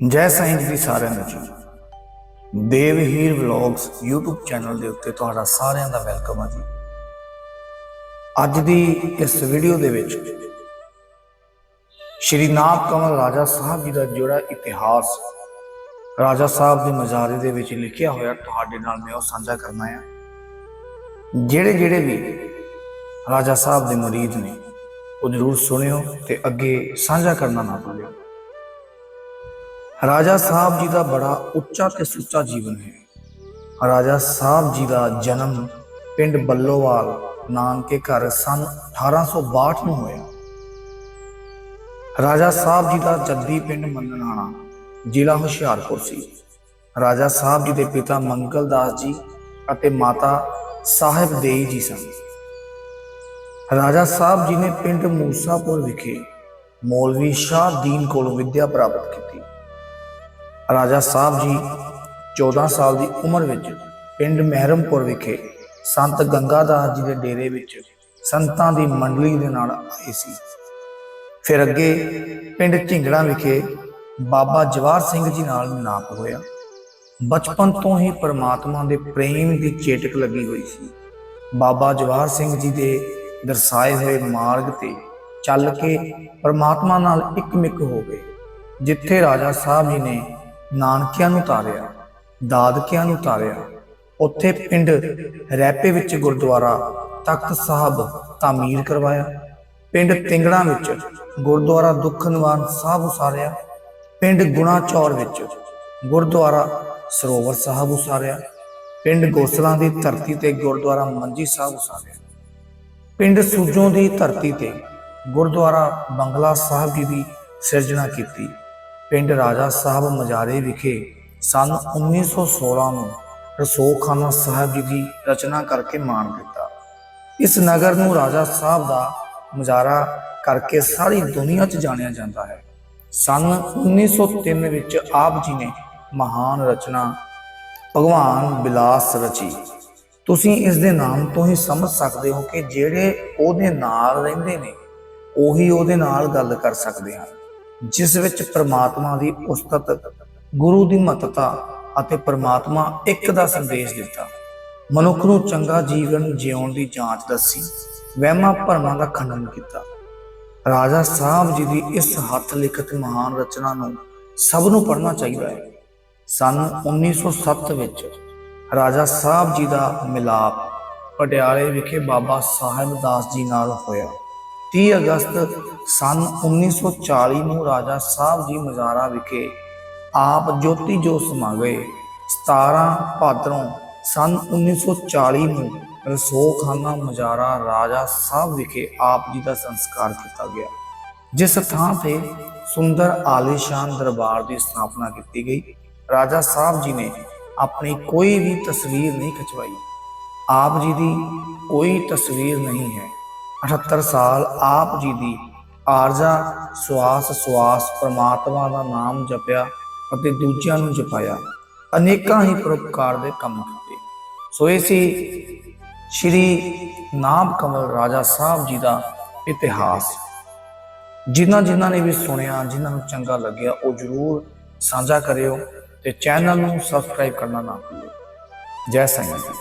ਜੈ ਸਾਈਂ ਜੀ ਦੀ ਸਾਰਿਆਂ ਨੂੰ ਜੀ। ਦੇਵਹੀਰ ਵਲੌਗਸ YouTube ਚੈਨਲ ਦੇ ਉੱਤੇ ਤੁਹਾਡਾ ਸਾਰਿਆਂ ਦਾ ਵੈਲਕਮ ਹੈ ਜੀ। ਅੱਜ ਦੀ ਇਸ ਵੀਡੀਓ ਦੇ ਵਿੱਚ ਸ਼੍ਰੀ ਨਾਥ ਕਮਲ ਰਾਜਾ ਸਾਹਿਬ ਜੀ ਦਾ ਜਿਹੜਾ ਇਤਿਹਾਸ ਰਾਜਾ ਸਾਹਿਬ ਦੇ ਮਜ਼ਾਰੇ ਦੇ ਵਿੱਚ ਲਿਖਿਆ ਹੋਇਆ, ਤੁਹਾਡੇ ਨਾਲ ਮੈਂ ਉਹ ਸਾਂਝਾ ਕਰਨਾ ਆ। ਜਿਹੜੇ ਜਿਹੜੇ ਵੀ ਰਾਜਾ ਸਾਹਿਬ ਦੇ ਮਰੀਦ ਨੇ, ਉਹ ਜ਼ਰੂਰ ਸੁਣਿਓ ਤੇ ਅੱਗੇ ਸਾਂਝਾ ਕਰਨਾ ਨਾ ਭੁੱਲਿਓ। ਰਾਜਾ ਸਾਹਿਬ ਜੀ ਦਾ ਬੜਾ ਉੱਚਾ ਤੇ ਸੁੱਚਾ ਜੀਵਨ ਹੈ। ਰਾਜਾ ਸਾਹਿਬ ਜੀ ਦਾ ਜਨਮ ਪਿੰਡ ਬੱਲੋਵਾਲ, ਨਾਨਕੇ ਘਰ ਸਨ 1862 ਨੂੰ ਹੋਇਆ। ਰਾਜਾ ਸਾਹਿਬ ਜੀ ਦਾ ਜੱਦੀ ਪਿੰਡ ਮੰਨਣਾਣਾ ਜ਼ਿਲ੍ਹਾ ਹੁਸ਼ਿਆਰਪੁਰ ਸੀ। ਰਾਜਾ ਸਾਹਿਬ ਜੀ ਦੇ ਪਿਤਾ ਮੰਗਲ ਦਾਸ ਜੀ ਅਤੇ ਮਾਤਾ ਸਾਹਿਬ ਦੇਈ ਜੀ ਸਨ। ਰਾਜਾ ਸਾਹਿਬ ਜੀ ਨੇ ਪਿੰਡ ਮੂਸਾਪੁਰ ਵਿਖੇ ਮੌਲਵੀ ਸ਼ਾਹ ਦੀਨ ਕੋਲੋਂ ਵਿੱਦਿਆ ਪ੍ਰਾਪਤ ਕੀਤੀ। ਰਾਜਾ ਸਾਹਿਬ ਜੀ 14 ਸਾਲ ਦੀ ਉਮਰ ਵਿੱਚ ਪਿੰਡ ਮਹਿਰਮਪੁਰ ਵਿਖੇ ਸੰਤ ਗੰਗਾਦਾਸ ਜੀ ਦੇ ਡੇਰੇ ਵਿੱਚ ਸੰਤਾਂ ਦੀ ਮੰਡਲੀ ਦੇ ਨਾਲ ਆਏ ਸੀ। ਫਿਰ ਅੱਗੇ ਪਿੰਡ ਝਿੰਗੜਾ ਵਿਖੇ ਬਾਬਾ ਜਵਾਰ ਸਿੰਘ ਜੀ ਨਾਲ ਮਿਲਾਪ ਹੋਇਆ। ਬਚਪਨ ਤੋਂ ਹੀ ਪ੍ਰਮਾਤਮਾ ਦੇ ਪ੍ਰੇਮ ਦੀ ਚੇਟਕ ਲੱਗੀ ਹੋਈ ਸੀ। ਬਾਬਾ ਜਵਾਰ ਸਿੰਘ ਜੀ ਦੇ ਦਰਸਾਏ ਹੋਏ ਮਾਰਗ ਤੇ ਚੱਲ ਕੇ ਪ੍ਰਮਾਤਮਾ ਨਾਲ ਇੱਕਮਿਕ ਹੋ ਗਏ, ਜਿੱਥੇ ਰਾਜਾ ਸਾਹਿਬ ਜੀ ਨੇ ਨਾਨਕਿਆਂ ਨੂੰ ਤਾਰਿਆ, ਦਾਦਕਿਆਂ ਨੂੰ ਤਾਰਿਆ। ਉੱਥੇ ਪਿੰਡ ਰੈਪੇ ਵਿੱਚ ਗੁਰਦੁਆਰਾ ਤਖਤ ਸਾਹਿਬ ਤਾਮੀਰ ਕਰਵਾਇਆ। ਪਿੰਡ ਤਿੰਗੜਾ ਵਿੱਚ ਗੁਰਦੁਆਰਾ ਦੁੱਖ ਨਿਵਾਰਨ ਸਾਹਿਬ ਉਸਾਰਿਆ। ਪਿੰਡ ਗੁਣਾ ਚੌਰ ਵਿੱਚ ਗੁਰਦੁਆਰਾ ਸਰੋਵਰ ਸਾਹਿਬ ਉਸਾਰਿਆ। ਪਿੰਡ ਗੋਸਲਾਂ ਦੀ ਧਰਤੀ ਤੇ ਗੁਰਦੁਆਰਾ ਮੰਜੀ ਸਾਹਿਬ ਉਸਾਰਿਆ। ਪਿੰਡ ਸੂਜੋਂ ਦੀ ਧਰਤੀ ਤੇ ਗੁਰਦੁਆਰਾ ਬੰਗਲਾ ਸਾਹਿਬ ਜੀ ਦੀ ਸਿਰਜਣਾ ਕੀਤੀ। ਪਿੰਡ ਰਾਜਾ ਸਾਹਿਬ ਮਜਾਰੇ ਵਿਖੇ ਸਨ 1916 ਨੂੰ ਰਸੋਖਾਨਾ ਸਾਹਿਬ ਜੀ ਦੀ ਰਚਨਾ ਕਰਕੇ ਮਾਣ ਦਿੱਤਾ। ਇਸ ਨਗਰ ਨੂੰ ਰਾਜਾ ਸਾਹਿਬ ਦਾ ਮਜ਼ਾਰਾ ਕਰਕੇ ਸਾਰੀ ਦੁਨੀਆ 'ਚ ਜਾਣਿਆ ਜਾਂਦਾ ਹੈ। ਸਨ 1903 ਵਿੱਚ ਆਪ ਜੀ ਨੇ ਮਹਾਨ ਰਚਨਾ ਭਗਵਾਨ ਬਿਲਾਸ ਰਚੀ। ਤੁਸੀਂ ਇਸ ਦੇ ਨਾਮ ਤੋਂ ਹੀ ਸਮਝ ਸਕਦੇ ਹੋ ਕਿ ਜਿਹੜੇ ਉਹਦੇ ਨਾਲ ਰਹਿੰਦੇ ਨੇ, ਉਹੀ ਉਹਦੇ ਨਾਲ ਗੱਲ ਕਰ ਸਕਦੇ ਹਨ। ਜਿਸ ਵਿੱਚ ਪ੍ਰਮਾਤਮਾ ਦੀ ਉਸਤਤ, ਗੁਰੂ ਦੀ ਮਹੱਤਤਾ ਅਤੇ ਪ੍ਰਮਾਤਮਾ ਇੱਕ ਦਾ ਸੰਦੇਸ਼ ਦਿੱਤਾ। ਮਨੁੱਖ ਨੂੰ ਚੰਗਾ ਜੀਵਨ ਜਿਉਣ ਦੀ ਜਾਂਚ ਦੱਸੀ, ਵਹਿਮਾਂ ਭਰਮਾਂ ਦਾ ਖੰਡਨ ਕੀਤਾ। ਰਾਜਾ ਸਾਹਿਬ ਜੀ ਦੀ ਇਸ ਹੱਥ ਲਿਖਤ ਮਹਾਨ ਰਚਨਾ ਨੂੰ ਸਭ ਨੂੰ ਪੜ੍ਹਨਾ ਚਾਹੀਦਾ ਹੈ। ਸਨ 1907 ਵਿੱਚ ਰਾਜਾ ਸਾਹਿਬ ਜੀ ਦਾ ਮਿਲਾਪ ਪਟਿਆਲੇ ਵਿਖੇ ਬਾਬਾ ਸਾਹਿਬ ਦਾਸ ਜੀ ਨਾਲ ਹੋਇਆ। 30 ਅਗਸਤ ਸਨ 1940 ਨੂੰ ਰਾਜਾ ਸਾਹਿਬ ਜੀ ਮਜ਼ਾਰਾ ਵਿਖੇ ਆਪ ਜੋਤੀ ਜੋਤ ਸਮਾ ਗਏ 17 ਭਾਦਰੋਂ ਸਨ 1940 ਨੂੰ ਰਸੋਖਾਨਾ ਮਜ਼ਾਰਾ ਰਾਜਾ ਸਾਹਿਬ ਵਿਖੇ ਆਪ ਜੀ ਦਾ ਸੰਸਕਾਰ ਕੀਤਾ ਗਿਆ। ਜਿਸ ਥਾਂ ਤੇ ਸੁੰਦਰ ਆਲੀਸ਼ਾਨ ਦਰਬਾਰ ਦੀ ਸਥਾਪਨਾ ਕੀਤੀ ਗਈ, ਰਾਜਾ ਸਾਹਿਬ ਜੀ ਨੇ ਆਪਣੀ ਕੋਈ ਵੀ ਤਸਵੀਰ ਨਹੀਂ ਖਿਚਵਾਈ। ਆਪ ਜੀ ਦੀ ਕੋਈ ਤਸਵੀਰ ਨਹੀਂ ਹੈ। 78 ਸਾਲ ਆਪ ਜੀ ਦੀ ਆਰਜ਼ਾ, ਸਵਾਸ ਸਵਾਸ ਪ੍ਰਮਾਤਮਾ ਦਾ ਨਾਮ ਜਪਿਆ ਅਤੇ ਦੂਜਿਆਂ ਨੂੰ ਜਪਾਇਆ। ਅਨੇਕਾਂ ਹੀ ਪਰਉਪਕਾਰ ਦੇ ਕੰਮ ਕੀਤੇ। ਸੋ ਇਹ ਸੀ ਸ਼੍ਰੀ ਨਾਮ ਕਮਲ ਰਾਜਾ ਸਾਹਿਬ ਜੀ ਦਾ ਇਤਿਹਾਸ। ਜਿਨ੍ਹਾਂ ਜਿਨ੍ਹਾਂ ਨੇ ਵੀ ਸੁਣਿਆ, ਜਿਨ੍ਹਾਂ ਨੂੰ ਚੰਗਾ ਲੱਗਿਆ, ਉਹ ਜਰੂਰ ਸਾਂਝਾ ਕਰਿਓ ਤੇ ਚੈਨਲ ਨੂੰ ਸਬਸਕ੍ਰਾਈਬ ਕਰਨਾ ਨਾ ਭੁੱਲਿਓ ਜੈ ਸੰਗਤ